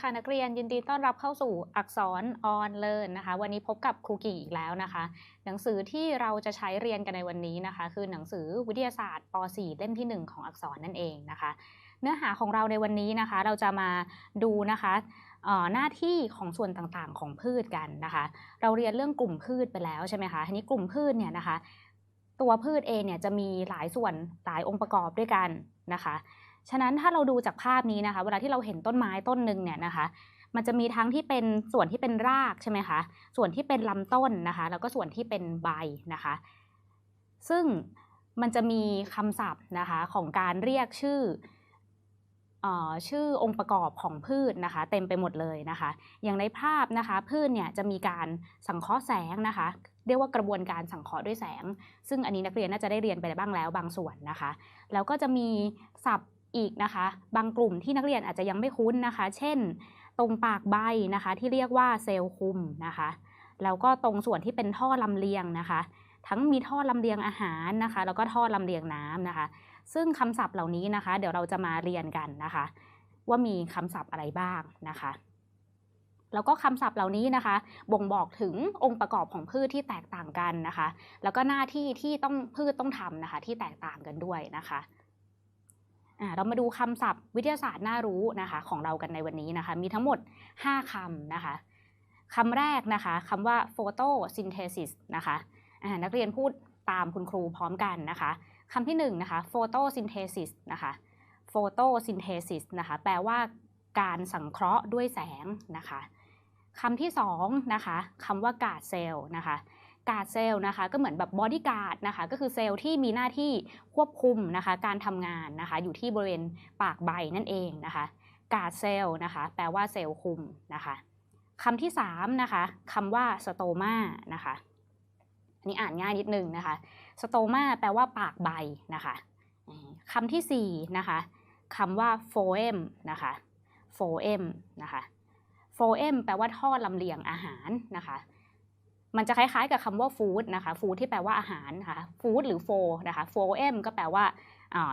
ค่ะนักเรียนยินดีต้อนรับเข้าสู่อักษรออนเลิร์นนะคะ วันนี้พบกับครูกี่อีกแล้วนะคะ หนังสือที่เราจะใช้เรียนกันในวันนี้นะคะ คือหนังสือวิทยาศาสตร์ป .4 เล่มที่ 1 ของอักษรนั่นเองนะคะ เนื้อหาของเราในวันนี้นะคะ เราจะมาดูนะคะหน้าที่ของส่วนต่างๆของพืชกันนะคะ เราเรียนเรื่องกลุ่มพืชไปแล้วใช่ไหมคะทีนี้กลุ่มพืชเนี่ยนะคะ ตัวพืชเองเนี่ยจะมีหลายส่วนหลายองค์ประกอบด้วยกันนะคะ ฉะนั้นถ้าเราดูจากภาพนี้นะคะ เวลาที่เราเห็นต้นไม้ต้นหนึ่งเนี่ยนะคะ มันจะมีทั้งที่เป็นส่วนที่เป็นรากใช่ไหมคะ ส่วนที่เป็นลำต้นนะคะ แล้วก็ส่วนที่เป็นใบนะคะ ซึ่งมันจะมีคำศัพท์นะคะของการเรียกชื่ออ่อชื่อองค์ประกอบของพืชนะคะ เต็มไปหมดเลยนะคะ อย่างในภาพนะคะ พืชเนี่ยจะมีการสังเคราะห์แสงนะคะ เรียกว่ากระบวนการสังเคราะห์ด้วยแสง ซึ่งอันนี้นักเรียนน่าจะได้เรียนไปบ้างแล้วบางส่วนนะคะ แล้วก็จะมีศัพท์ อีกนะคะ บางกลุ่มที่นักเรียนอาจจะยังไม่คุ้นนะคะ เช่น ตรงปากใบนะคะ ที่เรียกว่าเซลล์คุมนะคะแล้วก็ตรงส่วนที่เป็นท่อลำเลียงนะคะ ทั้งมีท่อลำเลียงอาหารนะคะ แล้วก็ท่อลำเลียงน้ำนะคะ ซึ่งคำศัพท์เหล่านี้นะคะ เดี๋ยวเราจะมาเรียนกันนะคะ ว่ามีคำศัพท์อะไรบ้างนะคะแล้วก็คำศัพท์เหล่านี้นะคะ บ่งบอกถึงองค์ประกอบของพืชที่แตกต่างกันนะคะ แล้วก็หน้าที่ที่ต้องพืชต้องทำนะคะ ที่แตกต่างกันด้วยนะคะ เรามาดูคำศัพท์วิทยาศาสตร์น่ารู้นะคะของเรากันในวันนี้นะคะ มีทั้งหมด 5คำนะคะคำแรกนะคะคำว่า photosynthesis นะคะนักเรียนพูดตามคุณครูพร้อมกันนะคะคำที่1นงนะคะ photosynthesis นะคะ photosynthesis นะคะแปลว่าการสังเคราะห์ด้วยแสงนะคะคำที่2นะคะคำว่ากาดเซลล์นะคะ กาดเซลล์นะคะก็เหมือนแบบบอดี้การ์ดนะคะก็คือเซลล์ที่มีหน้าที่ควบคุมนะคะการทำงานนะคะอยู่ที่บริเวณปากใบนั่นเองนะคะกาดเซลล์นะคะแปลว่าเซลล์คุมนะคะคำที่3นะคะคำว่าสโตมานะคะอันนี้อ่านง่ายนิดนึงนะคะสโตมาแปลว่าปากใบนะคะคำที่4นะคะคำว่าโฟเอมนะคะโฟเอมนะคะโฟเอมแปลว่าท่อลำเลียงอาหารนะคะ มันจะคล้ายๆกับคำว่าฟู้ดนะคะฟู้ดที่แปลว่าอาหารนะคะฟู้ดหรือโฟนะคะโฟเอมก็แปลว่า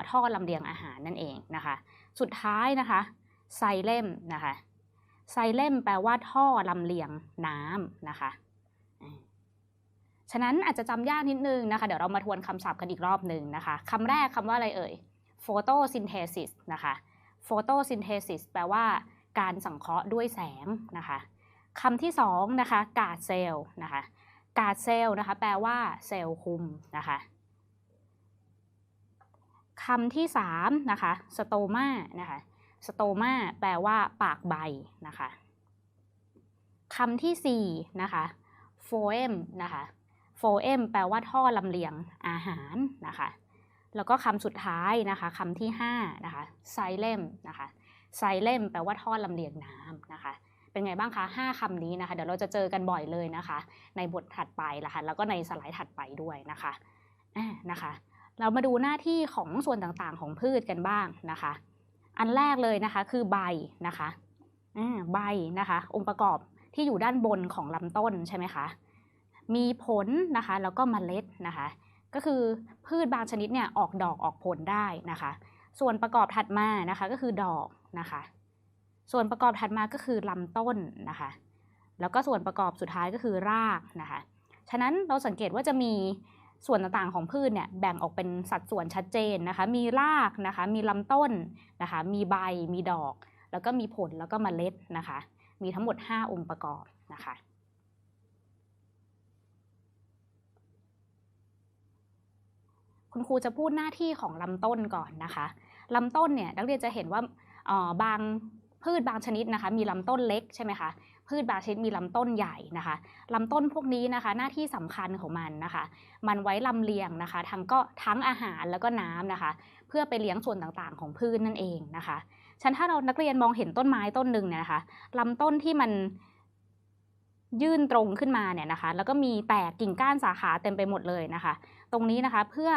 ท่อลำเลียงอาหารนั่นเองนะคะ สุดท้ายนะคะไซเลมนะคะไซเลมแปลว่าท่อลำเลียงน้ำนะคะฉะนั้นอาจจะจำยากนิดนึงนะคะ เดี๋ยวเรามาทวนคำศัพท์กันอีกรอบหนึ่งนะคะคำแรกคำว่าอะไรเอ่ย photosynthesis นะคะ photosynthesis แปลว่าการสังเคราะห์ด้วยแสงนะคะ คำที่สองนะคะกาดเซลล์นะคะกาดเซลล์นะคะแปลว่าเซลล์คุมนะคะคำที่สามนะคะสโตมานะคะสโตมาแปลว่าปากใบนะคะคำที่สี่นะคะโฟเอมนะคะโฟเอมแปลว่าท่อลำเลียงอาหารนะคะแล้วก็คำสุดท้ายนะคะคำที่5นะคะไซเลมนะคะไซเลมแปลว่าท่อลำเลียงน้ำนะคะ เป็นไงบ้างคะ 5คำนี้นะคะ เดี๋ยวเราจะเจอกันบ่อยเลยนะคะ ในบทถัดไปละคะแล้วก็ในสไลด์ถัดไปด้วยนะคะนะคะ เรามาดูหน้าที่ของส่วนต่างๆของพืชกันบ้างนะคะ อันแรกเลยนะคะคือใบนะคะใบนะคะ องค์ประกอบที่อยู่ด้านบนของลำต้นใช่ไหมคะ มีผลนะคะ แล้วก็เมล็ดนะคะ ก็คือพืชบางชนิดเนี่ยออกดอกออกผลได้นะคะ ส่วนประกอบถัดมานะคะก็คือดอกนะคะ ส่วนประกอบถัดมาก็คือลำต้นนะคะ แล้วก็ส่วนประกอบสุดท้ายก็คือรากนะคะ ฉะนั้นเราสังเกตว่าจะมีส่วนต่างๆของพืชเนี่ยแบ่งออกเป็นสัดส่วนชัดเจนนะคะ มีรากนะคะ มีลำต้นนะคะ มีใบ มีดอก แล้วก็มีผลแล้วก็เมล็ดนะคะ มีทั้งหมด 5 องค์ประกอบนะคะ คุณครูจะพูดหน้าที่ของลำต้นก่อนนะคะลำต้นเนี่ยนักเรียนจะเห็นว่าบาง พืชบางชนิดนะคะ มีลำต้นเล็กใช่ไหมคะพืชบางชนิดมีลำต้นใหญ่นะคะลำต้นพวกนี้นะคะ หน้าที่สำคัญของมันนะคะ มันไว้ลำเลียงนะคะ ทั้งก็ทั้งอาหารแล้วก็น้ำนะคะ เพื่อไปเลี้ยงส่วนต่างๆ ของพืชนั่นเองนะคะฉันถ้าเรานักเรียนมองเห็นต้นไม้ต้นหนึ่งเนี่ยนะคะลำต้นที่มันยื่นตรงขึ้นมาเนี่ยนะคะ แล้วก็มีแตกกิ่งก้านสาขาเต็มไปหมดเลยนะคะ ตรงนี้นะคะเพื่อ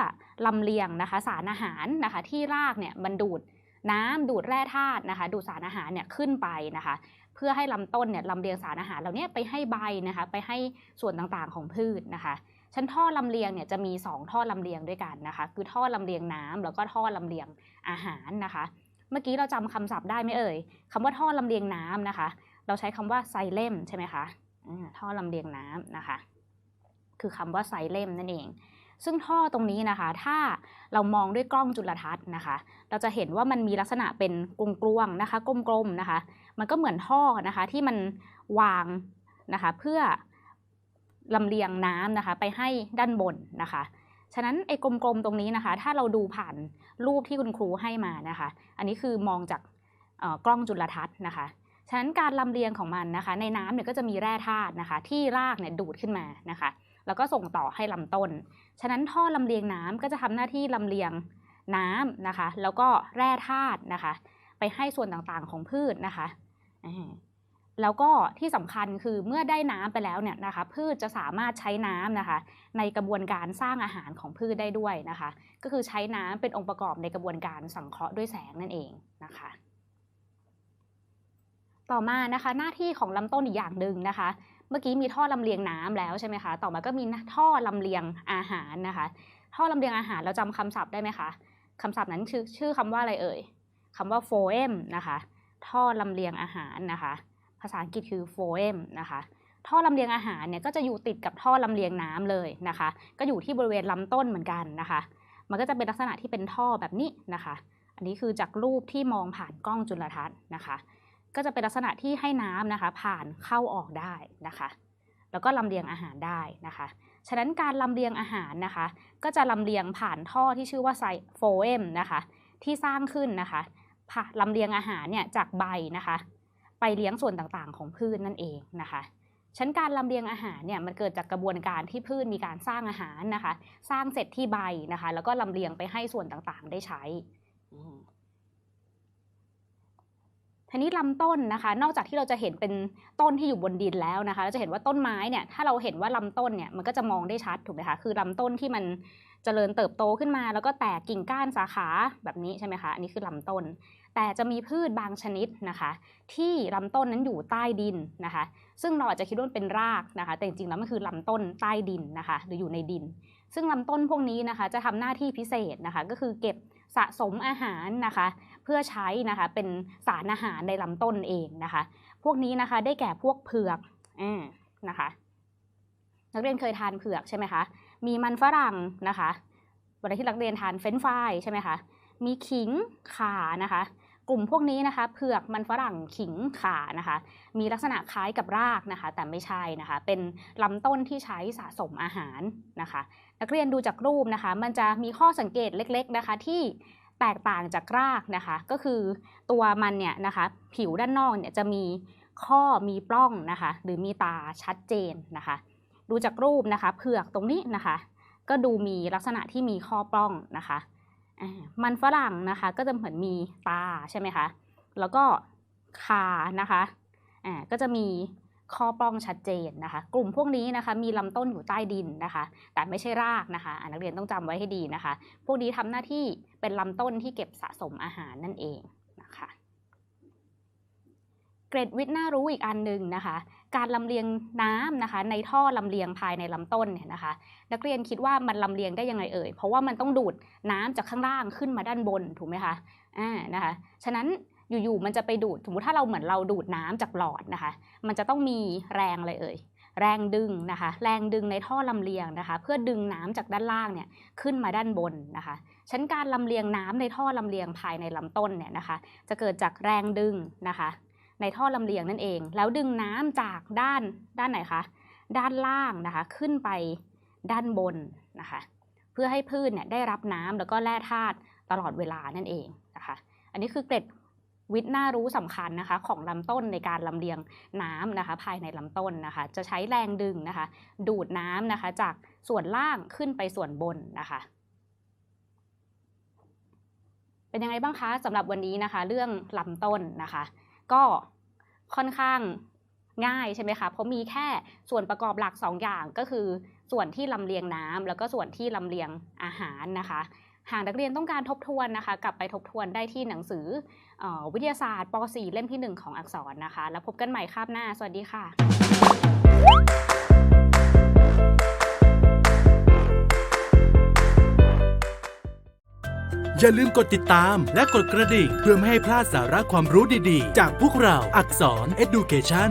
ลำเลียงนะคะ สารอาหารนะคะ ที่รากเนี่ยมันดูด น้ำดูดแร่ธาตุนะคะ ดูดสารอาหารเนี่ยขึ้นไปนะคะ เพื่อให้ลำต้นเนี่ยลำเลียงสารอาหารเหล่านี้ไปให้ใบนะคะ ไปให้ส่วนต่างๆของพืชนะคะชั้นท่อลำเลียงเนี่ยจะมี 2 ท่อลำเลียงด้วยกันนะคะ คือท่อลำเลียงน้ำแล้วก็ท่อลำเลียงอาหารนะคะ เมื่อกี้เราจำคำศัพท์ได้ไหมเอ่ยคำว่าท่อลำเลียงน้ำนะคะ เราใช้คำว่าไซเลมใช่ไหมคะท่อลำเลียงน้ำนะคะ คือคำว่าไซเลมนั่นเอง ซึ่งท่อตรงนี้นะคะ ถ้าเรามองด้วยกล้องจุลทรรศน์นะคะ เราจะเห็นว่ามันมีลักษณะเป็นกลวงๆนะคะ กลมๆนะคะ มันก็เหมือนท่อนะคะที่มันวางนะคะ เพื่อลำเลียงน้ำนะคะ ไปให้ด้านบนนะคะ ฉะนั้นไอ้กลมๆตรงนี้นะคะ ถ้าเราดูผ่านรูปที่คุณครูให้มานะคะ อันนี้คือมองจากกล้องจุลทรรศน์นะคะฉะนั้นการลำเลียงของมันนะคะ ในน้ำเนี่ยก็จะมีแร่ธาตุนะคะ ที่รากเนี่ยดูดขึ้นมานะคะ แล้วก็ส่งต่อให้ลำต้น ฉะนั้นท่อลำเลียงน้ำก็จะทำหน้าที่ลำเลียงน้ำนะคะ แล้วก็แร่ธาตุนะคะ ไปให้ส่วนต่างๆของพืชนะคะ แล้วก็ที่สำคัญคือเมื่อได้น้ำไปแล้วเนี่ยนะคะ พืชจะสามารถใช้น้ำนะคะ ในกระบวนการสร้างอาหารของพืชได้ด้วยนะคะ ก็คือใช้น้ำเป็นองค์ประกอบในกระบวนการสังเคราะห์ด้วยแสงนั่นเองนะคะต่อมานะคะหน้าที่ของลำต้นอีกอย่างหนึ่งนะคะ เมื่อกี้มีท่อลำเลียงน้ำแล้วใช่ไหมคะ ต่อมาก็มีท่อลำเลียงอาหารนะคะ ท่อลำเลียงอาหารเราจำคำศัพท์ได้ไหมคะคำศัพท์นั้นชื่อชื่อคำว่าอะไรเอ่ยคำว่า phoem นะคะ ท่อลำเลียงอาหารนะคะ ภาษาอังกฤษคือ phoem นะคะ ท่อลำเลียงอาหารเนี่ยก็จะอยู่ติดกับท่อลำเลียงน้ำเลยนะคะ ก็อยู่ที่บริเวณลำต้นเหมือนกันนะคะ มันก็จะเป็นลักษณะที่เป็นท่อแบบนี้นะคะ อันนี้คือจากรูปที่มองผ่านกล้องจุลทรรศน์นะคะ ก็จะเป็นลักษณะที่ให้น้ำนะคะผ่านเข้าออกได้นะคะ แล้วก็ลำเลียงอาหารได้นะคะ ฉะนั้นการลำเลียงอาหารนะคะ ก็จะลำเลียงผ่านท่อที่ชื่อว่าไซโฟเอมนะคะที่สร้างขึ้นนะคะผ่าลำเลียงอาหารเนี่ยจากใบนะคะ ไปเลี้ยงส่วนต่างๆ ของพืชนั่นเองนะคะฉันการลำเลียงอาหารเนี่ยมันเกิดจากกระบวนการที่พืชมีการสร้างอาหารนะคะ สร้างเสร็จที่ใบนะคะ แล้วก็ลำเลียงไปให้ส่วนต่างๆ ได้ใช้ ทีนี้ลำต้นนะคะ นอกจากที่เราจะเห็นเป็นต้นที่อยู่บนดินแล้วนะคะ เราจะเห็นว่าต้นไม้เนี่ย ถ้าเราเห็นว่าลำต้นเนี่ยมันก็จะมองได้ชัดถูกไหมคะ คือลำต้นที่มันเจริญเติบโตขึ้นมา แล้วก็แตกกิ่งก้านสาขาแบบนี้ใช่ไหมคะ อันนี้คือลำต้น แต่จะมีพืชบางชนิดนะคะ ที่ลำต้นนั้นอยู่ใต้ดินนะคะ ซึ่งเราอาจจะคิดว่าเป็นรากนะคะ แต่จริงๆแล้วมันคือลำต้นใต้ดินนะคะ หรืออยู่ในดิน ซึ่งลำต้นพวกนี้นะคะ จะทำหน้าที่พิเศษนะคะ ก็คือเก็บสะสมอาหารนะคะ พื่อใช้นะคะเป็นสารอาหารในลำต้นเองนะคะ พวกนี้นะคะได้แก่พวกเผือกอนะคะ นักเรียนเคยทานเผือกใช่ไหมคะ มีมันฝรั่งนะคะเวลาที่นักเรียนทานเฟรนฟรายใช่ไหมคะ มีขิงข่านะคะ กลุ่มพวกนี้นะคะ เผือกมันฝรั่งขิงข่านะคะ มีลักษณะคล้ายกับรากนะคะ แต่ไม่ใช่นะคะ เป็นลำต้นที่ใช้สะสมอาหารนะคะ นักเรียนดูจากรูปนะคะ มันจะมีข้อสังเกตเล็ก ๆนะคะ ที่ แตกต่างจากรากนะคะ ก็คือตัวมันเนี่ยนะคะ ผิวด้านนอกเนี่ยจะมีข้อมีปล้องนะคะ หรือมีตาชัดเจนนะคะ ดูจากรูปนะคะ เผือกตรงนี้นะคะ ก็ดูมีลักษณะที่มีข้อปล้องนะคะมันฝรั่งนะคะก็จะเหมือนมีตาใช่ไหมคะ แล้วก็คานะคะ อ่า ก็จะมี ข้อปล้องชัดเจนนะคะ กลุ่มพวกนี้นะคะมีลำต้นอยู่ใต้ดินนะคะ แต่ไม่ใช่รากนะคะนักเรียนต้องจำไว้ให้ดีนะคะ พวกนี้ทำหน้าที่เป็นลำต้นที่เก็บสะสมอาหารนั่นเองนะคะเกรดวิทย์น่ารู้อีกอันหนึ่งนะคะ การลำเลียงน้ำนะคะ ในท่อลำเลียงภายในลำต้นเนี่ยนะคะ นักเรียนคิดว่ามันลำเลียงได้ยังไงเอ่ยเพราะว่ามันต้องดูดน้ำจากข้างล่างขึ้นมาด้านบนถูกไหมคะอ่านะคะ ฉะนั้น อยู่ๆมันจะไปดูดสมมติถ้าเราเหมือนเราดูดน้ำจากหลอดนะคะ มันจะต้องมีแรงอะไรเอ่ยแรงดึงนะคะ แรงดึงในท่อลำเลียงนะคะ เพื่อดึงน้ำจากด้านล่างเนี่ยขึ้นมาด้านบนนะคะฉะนันการลำเลียงน้ำในท่อลำเลียงภายในลำต้นเนี่ยนะคะ จะเกิดจากแรงดึงนะคะ ในท่อลำเลียงนั่นเอง แล้วดึงน้ำจากด้านด้านไหนคะ ด้านล่างนะคะ ขึ้นไปด้านบนนะคะ เพื่อให้พืชเนี่ยได้รับน้ำแล้วก็แร่ธาตุตลอดเวลานั่นเองนะคะ อันนี้คือเกร็ด วิทย์น่ารู้สำคัญนะคะของลำต้นในการลำเลียงน้ำนะคะ ภายในลำต้นนะคะ จะใช้แรงดึงนะคะ ดูดน้ำนะคะ จากส่วนล่างขึ้นไปส่วนบนนะคะ เป็นยังไงบ้างคะสำหรับวันนี้นะคะ เรื่องลำต้นนะคะ ก็ค่อนข้างง่ายใช่ไหมคะเพราะมีแค่ส่วนประกอบหลัก2อย่างก็คือส่วนที่ลำเลียงน้ำแล้วก็ส่วนที่ลำเลียงอาหารนะคะ หากนักเรียนต้องการทบทวนนะคะ กลับไปทบทวนได้ที่หนังสืออวิทยาศาสตร์ป .4 เล่มที่ 1 ของอักษรนะคะ แล้วพบกันใหม่คาบหน้า สวัสดีค่ะ อย่าลืมกดติดตามและกดกระดิ่ง เพื่อไม่ให้พลาดสาระความรู้ดีๆ จากพวกเราอักษร Education